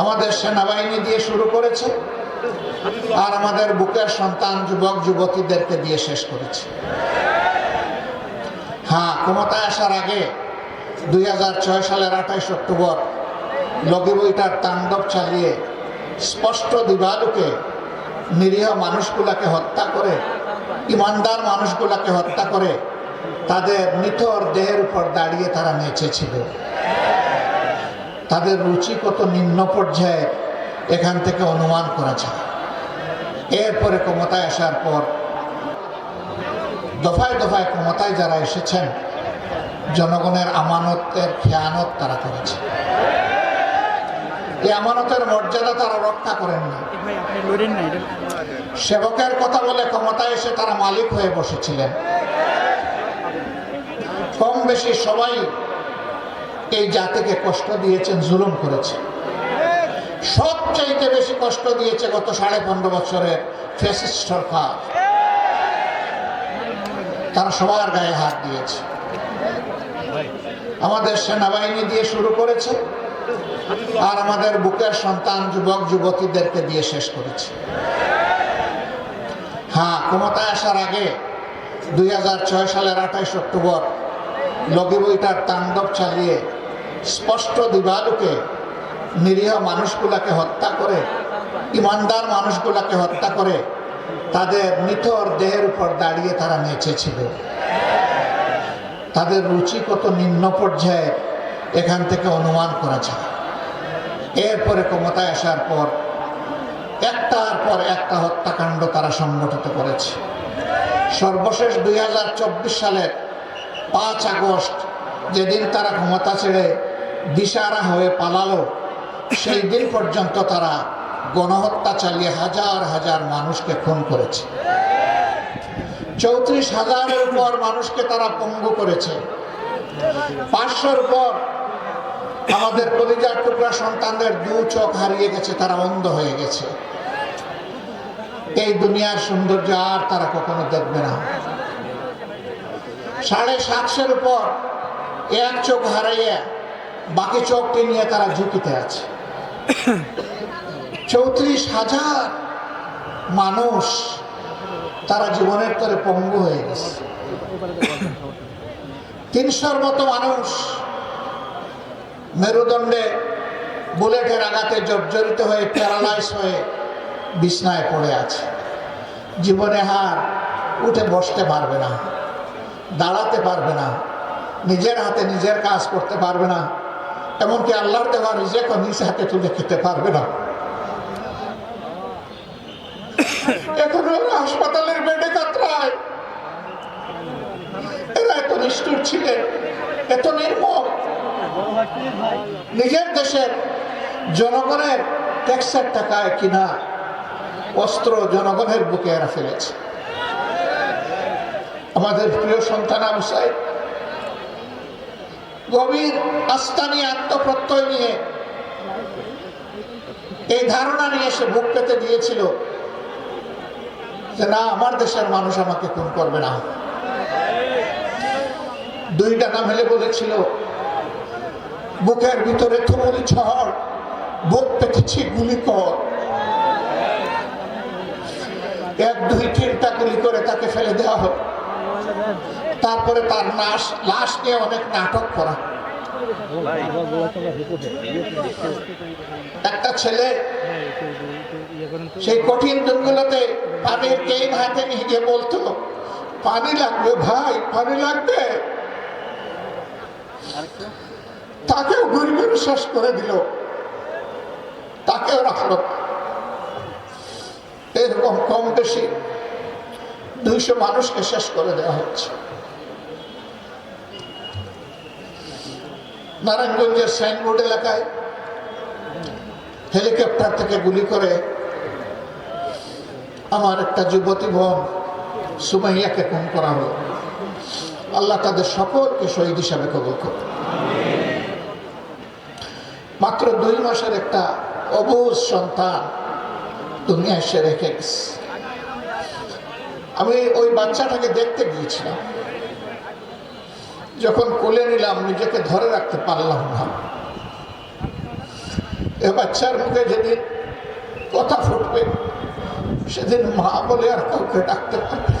আমাদের সেনাবাহিনী দিয়ে শুরু করেছে আর আমাদের বুকের সন্তান যুবক যুবতীদেরকে দিয়ে শেষ করেছে। হ্যাঁ ক্ষমতায় আসার আগে দুই হাজার ছয় সালের আঠাইশ অক্টোবর লগি বইটার তাণ্ডব চালিয়ে স্পষ্ট দিবালুকে নিরীহ মানুষগুলাকে হত্যা করে, ইমানদার মানুষগুলাকে হত্যা করে তাদের নিথর দেহের উপর দাঁড়িয়ে তারা নেচেছিল। তাদের রুচি কত নিম্ন পর্যায়ে এখান থেকে অনুমান করা যায় এরপরে ক্ষমতায় আসার পর দফায় দফায় ক্ষমতায় যারা এসেছেন জনগণের আমানতের খেয়ানত তারা করেছে। এই আমানতের মর্যাদা তারা রক্ষা করেন না। সেবকের কথা বলে ক্ষমতায় এসে তারা মালিক হয়ে বসেছিলেন। কম বেশি সবাই এই জাতিকে কষ্ট দিয়েছেন, জুলুম করেছে। সবচাইতে বেশি কষ্ট দিয়েছে গত সাড়ে পনেরো বছরের ফেসিস্ট সরকার। তারা সবার গায়ে হাত দিয়েছে। আমাদের সেনাবাহিনী দিয়ে শুরু করেছে আর আমাদের বুকের সন্তান, যুবক, যুবতীদেরকে দিয়ে শেষ করেছে। হ্যাঁ ক্ষমতায় আসার আগে দুই হাজার ছয় সালের আঠাইশ অক্টোবর লগি বইটার তাণ্ডব চালিয়ে স্পষ্ট দিবালুকে নিরীহ মানুষগুলাকে হত্যা করে, ইমানদার মানুষগুলাকে হত্যা করে, তাদের নিথর দেহের উপর দাঁড়িয়ে তারা নেচেছিল। তাদের রুচি কত নিম্ন পর্যায়ে এখান থেকে অনুমান করা যায়। এরপরে ক্ষমতায় আসার পর একটার পর একটা হত্যাকাণ্ড তারা সংগঠিত করেছে। সর্বশেষ দুই হাজার চব্বিশ সালের পাঁচ আগস্ট, যেদিন তারা ক্ষমতা ছেড়ে দিশারা হয়ে পালালো। সেই দিন পর্যন্ত তারা গণহত্যা চালিয়ে হাজার হাজার মানুষকে খুন করেছে। চৌত্রিশ হাজারের উপর মানুষকে তারা পঙ্গু করেছে। পাঁচশোর উপর আমাদের কলিজার টুকরা সন্তানদের দু চোখ হারিয়ে গেছে, তারা অন্ধ হয়ে গেছে। এই দুনিয়ার সৌন্দর্য আর তারা কখনো দেখবে না। সাড়ে সাতশোর উপর এক চোখ হারাইয়া বাকি চোখটি নিয়ে তারা ঝুঁকিতে আছে। চৌত্রিশ হাজার মানুষ তারা জীবনের তরে পঙ্গু হয়ে গেছে। তিনশোর মতো মানুষ মেরুদণ্ডে বুলেটের আঘাতে জর্জরিত হয়ে, প্যারালাইজ হয়ে বিছনায় পড়ে আছে। জীবনে হার উঠে বসতে পারবে না, দাঁড়াতে পারবে না, নিজের হাতে নিজের কাজ করতে পারবে না। এমনকি আল্লাহর দেওয়া রিজেকও নিজ হাতে তুলে খেতে পারবে না। এখন হাসপাতালের বেডে কাতরায় এরা এত নিষ্ঠুর ছিলেন এত নির্মম। নিজের দেশের জনগণের ট্যাক্সের টাকায় কিনা অস্ত্র জনগণের বুকে এরা ফেলেছে। আমাদের প্রিয় সন্তান আবু গভীর আস্থা নিয়ে আত্মপ্রত্যয় নিয়ে এই ধারণা নিয়ে সে বুক পেতে দিয়েছিল যে না, আমার দেশের মানুষ আমাকে খুন করবে না। দুইটা নাম হেলে বলেছিল, বুকের ভিতরে তুমুল ঝড়, বুক পেতেছি গুলি কর এক, দুই, তিনটা গুলি করে তাকে ফেলে দেওয়া হলো তারপরে তার লাশ লাশ নিয়ে অনেক নাটক করা। একটা ছেলে সেই কঠিন দিনগুলোতে পানির কেন হাতে নিয়ে বলতো, পানি লাগবে ভাই, পানি লাগবে। ঘুরে ঘুরে শেষ করে দিল। তাকেও রাখল। এরকম কম বেশি দুইশো মানুষকে শেষ করে দেওয়া হচ্ছে। নারায়ণগঞ্জের সাইনবোর্ড এলাকায় হেলিকপ্টার থেকে গুলি করে আমার একটা যুবতী বোন সুমাইয়াকে খুন করা হলো। আল্লাহ তাদের সকলকে শহীদ হিসাবে কবল করুন। মাত্র দুই মাসের একটা অবুজ সন্তান দুনিয়া এসে রেখে গেছে। আমি ওই বাচ্চাটাকে দেখতে গিয়েছিলাম। যখন কোলে নিলাম, নিজেকে ধরে রাখতে পারলাম না। এ বাচ্চার মুখে যেদিন কথা ফুটবে, সেদিন মা বলে আর কাউকে ডাকতে পারবে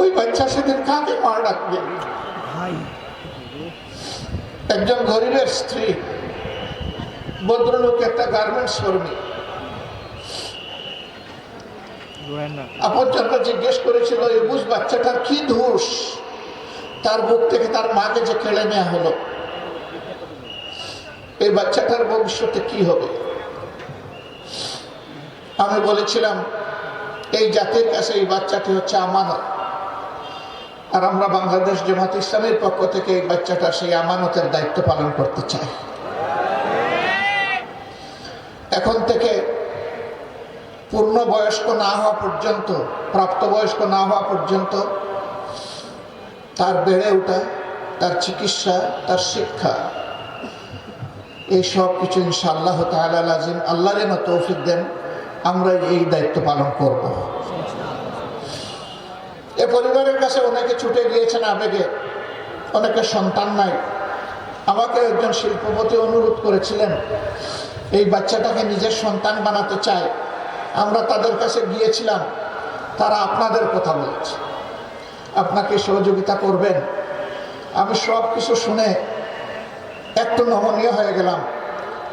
ওই বাচ্চা সেদিন কাকে মা ডাকবে? একজন গরিবের স্ত্রী, ভদ্রলোক, একটা গার্মেন্টস কর্মী আপনজনরা জিজ্ঞেস করেছিল, এই বুঝ বাচ্চাটার কি দোষ? তার বুক থেকে তার মাকে যে কেড়ে নেওয়া হলো। এই বাচ্চাটার ভবিষ্যতে কি হবে? আমি বলেছিলাম, এই জাতির কাছে এই বাচ্চাটি হচ্ছে আমানত। আর আমরা বাংলাদেশ জামাত ইসলামের পক্ষ থেকে এই বাচ্চাটা সেই আমানতের দায়িত্ব পালন করতে চাই। এখন থেকে পূর্ণ বয়স্ক না হওয়া পর্যন্ত, প্রাপ্তবয়স্ক না হওয়া পর্যন্ত তার বেড়ে ওঠা, তার চিকিৎসা, তার শিক্ষা, এই সব কিছু ইনশাআল্লাহ তাআলা আজিম আল্লাহ যেন তৌফিক দেন, আমরা এই দায়িত্ব পালন করব। এ পরিবারের কাছে অনেকে ছুটে গিয়েছেন আবেগে অনেকে সন্তান নাই। আমাকে একজন শিল্পপতি অনুরোধ করেছিলেন, এই বাচ্চাটাকে নিজের সন্তান বানাতে চায় আমরা তাদের কাছে গিয়েছিলাম, তারা আপনাদের কথা বলেছে। আপনাকে সহযোগিতা করবেন। আমি সব কিছু শুনে একটু নমনীয় হয়ে গেলাম।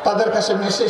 তাদের কাছে মেসেজ